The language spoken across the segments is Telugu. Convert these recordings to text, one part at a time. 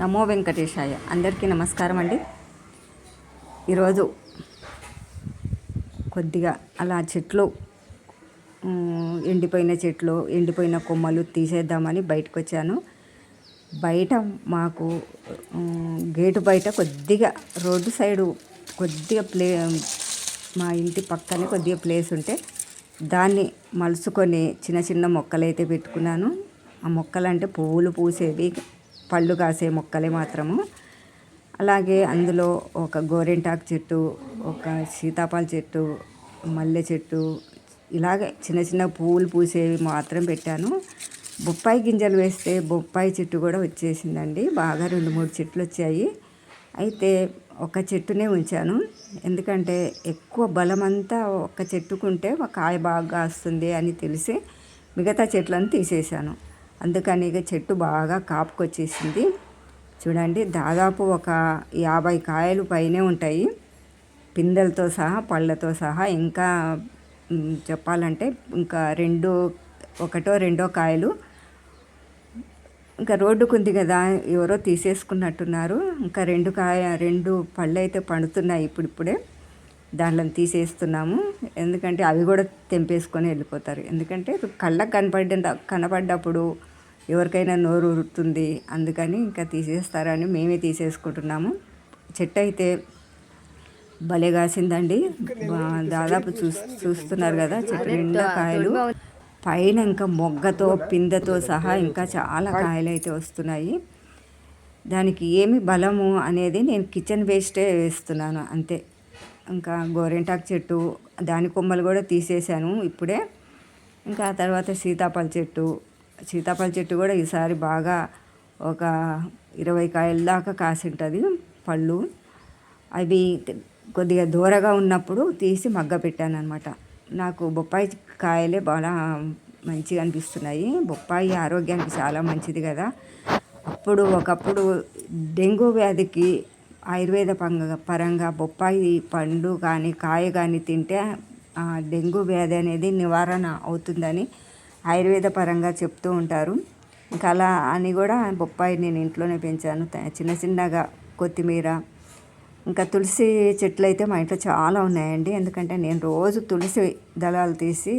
నమో వెంకటేశాయ. అందరికీ నమస్కారం అండి. ఈరోజు కొద్దిగా అలా చెట్లు ఎండిపోయిన చెట్లు ఎండిపోయిన కొమ్మలు తీసేద్దామని బయటకు వచ్చాను బయట మాకు గేటు బయట కొద్దిగా రోడ్డు సైడు కొద్దిగా ప్లే మా ఇంటి పక్కనే కొద్దిగా ప్లేస్ ఉంటే దాన్ని మలుసుకొని చిన్న చిన్న మొక్కలైతే పెట్టుకున్నాను. ఆ మొక్కలు అంటే పువ్వులు పూసేవి పళ్ళు కాసే మొక్కలే మాత్రము. అలాగే అందులో ఒక గోరింటాకు చెట్టు ఒక సీతాఫల చెట్టు మల్లె చెట్టు ఇలాగే చిన్న చిన్న పువ్వులు పూసేవి మాత్రం పెట్టాను. బొప్పాయి గింజలు వేస్తే బొప్పాయి చెట్టు కూడా వచ్చేసిందండి. బాగా రెండు మూడు చెట్లు వచ్చాయి. అయితే ఒక చెట్టునే ఉంచాను. ఎందుకంటే ఎక్కువ బలమంతా ఒక చెట్టుకుంటే ఒక కాయ బాగా వస్తుంది అని తెలిసి మిగతా చెట్లను తీసేశాను. అందుకని ఇక చెట్టు బాగా కాపుకొచ్చేసింది. చూడండి దాదాపు ఒక యాభై కాయలు పైనే ఉంటాయి. పిందెలతో సహా పళ్ళతో సహా ఇంకా చెప్పాలంటే ఇంకా రెండు ఒకటో రెండో కాయలు. ఇంకా రోడ్డుకు ఉంది కదా ఎవరో తీసేసుకున్నట్టున్నారు. ఇంకా రెండు కాయ రెండు పళ్ళు అయితే పండుతున్నాయి ఇప్పుడిప్పుడే. దాంట్లో తీసేస్తున్నాము. ఎందుకంటే అవి కూడా తెంపేసుకొని వెళ్ళిపోతారు. ఎందుకంటే కళ్ళకు కనపడ్డ కనపడ్డప్పుడు ఎవరికైనా నోరు ఉరుతుంది అందుకని ఇంకా తీసేస్తారని మేమే తీసేసుకుంటున్నాము. చెట్టు అయితే భలే కాసిందండి. దాదాపు చూ చూస్తున్నారు కదా చెట్టు నిండా కాయలు. పైన ఇంకా మొగ్గతో పిందెతో సహా ఇంకా చాలా కాయలు అయితే వస్తున్నాయి. దానికి ఏమి బలము అనేది నేను కిచెన్ వేస్టే వేస్తున్నాను అంతే. ఇంకా గోరెంటాకు చెట్టు దాని కొమ్మలు కూడా తీసేశాను ఇప్పుడే. ఇంకా ఆ తర్వాత సీతాఫల చెట్టు సీతాఫల చెట్టు కూడా ఈసారి బాగా ఒక ఇరవై కాయల దాకా కాసింటుంది పళ్ళు. అవి కొద్దిగా దూరగా ఉన్నప్పుడు తీసి మగ్గ పెట్టాను అనమాట నాకు బొప్పాయి కాయలే బాగా మంచిగా అనిపిస్తున్నాయి. బొప్పాయి ఆరోగ్యానికి చాలా మంచిది కదా. అప్పుడు ఒకప్పుడు డెంగ్యూ వ్యాధికి ఆయుర్వేద పంగ పరంగా బొప్పాయి పండు కానీ కాయ కానీ తింటే ఆ డెంగ్యూ వ్యాధి అనేది నివారణ అవుతుందని ఆయుర్వేద పరంగా చెప్తూ ఉంటారు. ఇంకా అలా అని కూడా బొప్పాయి నేను ఇంట్లోనే పెంచాను. చిన్న చిన్నగా కొత్తిమీర ఇంకా తులసి చెట్లు అయితే మా ఇంట్లో చాలా ఉన్నాయండి. ఎందుకంటే నేను రోజు తులసి దళాలు తీసి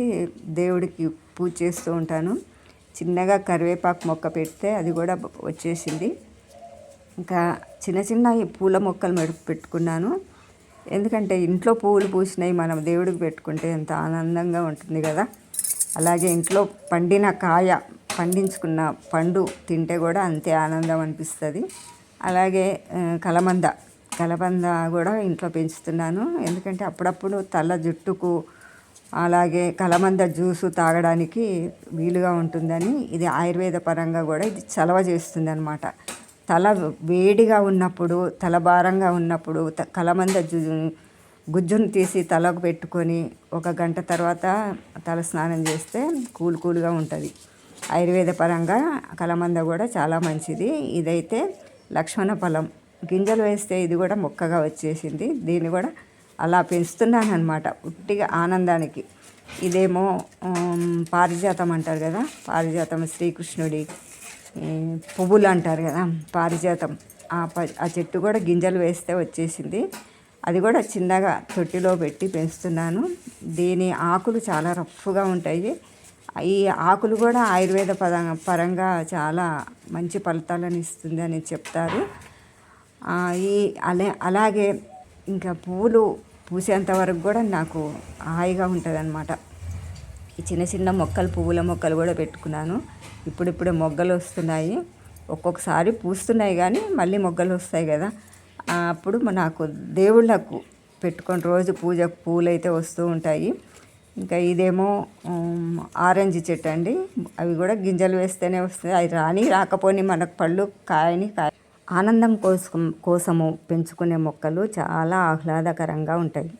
దేవుడికి పూజ చేస్తూ ఉంటాను. చిన్నగా కరివేపాకు మొక్క పెడితే అది కూడా వచ్చేసింది. ఇంకా చిన్న చిన్న పూల మొక్కలు మెడు పెట్టుకున్నాను. ఎందుకంటే ఇంట్లో పువ్వులు పూసినాయి మనం దేవుడికి పెట్టుకుంటే ఎంత ఆనందంగా ఉంటుంది కదా. అలాగే ఇంట్లో పండిన కాయ పండించుకున్న పండు తింటే కూడా అంతే ఆనందం అనిపిస్తుంది. అలాగే కలబంద కలమంద కలబంద కూడా ఇంట్లో పెంచుతున్నాను. ఎందుకంటే అప్పుడప్పుడు తల జుట్టుకు అలాగే కలమంద జ్యూసు తాగడానికి వీలుగా ఉంటుందని ఇది ఆయుర్వేద పరంగా కూడా ఇది చలవ చేస్తుంది అనమాట తల వేడిగా ఉన్నప్పుడు తల భారంగా ఉన్నప్పుడు కలబంద కలమంద గుజ్జును తీసి తలకు పెట్టుకొని ఒక గంట తర్వాత తల స్నానం చేస్తే కూల్ కూల్గా ఉంటుంది. ఆయుర్వేద పరంగా కలమంద కూడా చాలా మంచిది. ఇదైతే లక్ష్మణ ఫలం. గింజలు వేస్తే ఇది కూడా మొక్కగా వచ్చేసింది. దీన్ని కూడా అలా పెంచుతున్నాను అనమాట ఉట్టిగా ఆనందానికి. ఇదేమో పారిజాతం అంటారు కదా? పారిజాతం శ్రీకృష్ణుడి పువ్వులు అంటారు కదా? పారిజాతం. ఆ ప ఆ చెట్టు కూడా గింజలు వేస్తే వచ్చేసింది. అది కూడా చిన్నగా తొట్టిలో పెట్టి పెంచుతున్నాను. దీని ఆకులు చాలా రఫ్గా ఉంటాయి. ఈ ఆకులు కూడా ఆయుర్వేద పద పరంగా చాలా మంచి ఫలితాలను ఇస్తుంది అని చెప్తారు ఈ అలా అలాగే ఇంకా పువ్వులు పూసేంత వరకు కూడా నాకు హాయిగా ఉంటుంది అనమాట ఈ చిన్న చిన్న మొక్కలు పువ్వుల మొక్కలు కూడా పెట్టుకున్నాను. ఇప్పుడిప్పుడే మొగ్గలు వస్తున్నాయి. ఒక్కొక్కసారి పూస్తున్నాయి కానీ మళ్ళీ మొగ్గలు వస్తాయి కదా. అప్పుడు నాకు దేవుళ్ళకు పెట్టుకొని రోజు పూజకు పూలు అయితే వస్తూ ఉంటాయి. ఇంకా ఇదేమో ఆరెంజ్ చెట్టు అండి. అవి కూడా గింజలు వేస్తేనే వస్తాయి. అవి రాని రాకపోని మనకు పళ్ళు కాయని కాయ. ఆనందం కోసం కోసము పెంచుకునే మొక్కలు చాలా ఆహ్లాదకరంగా ఉంటాయి.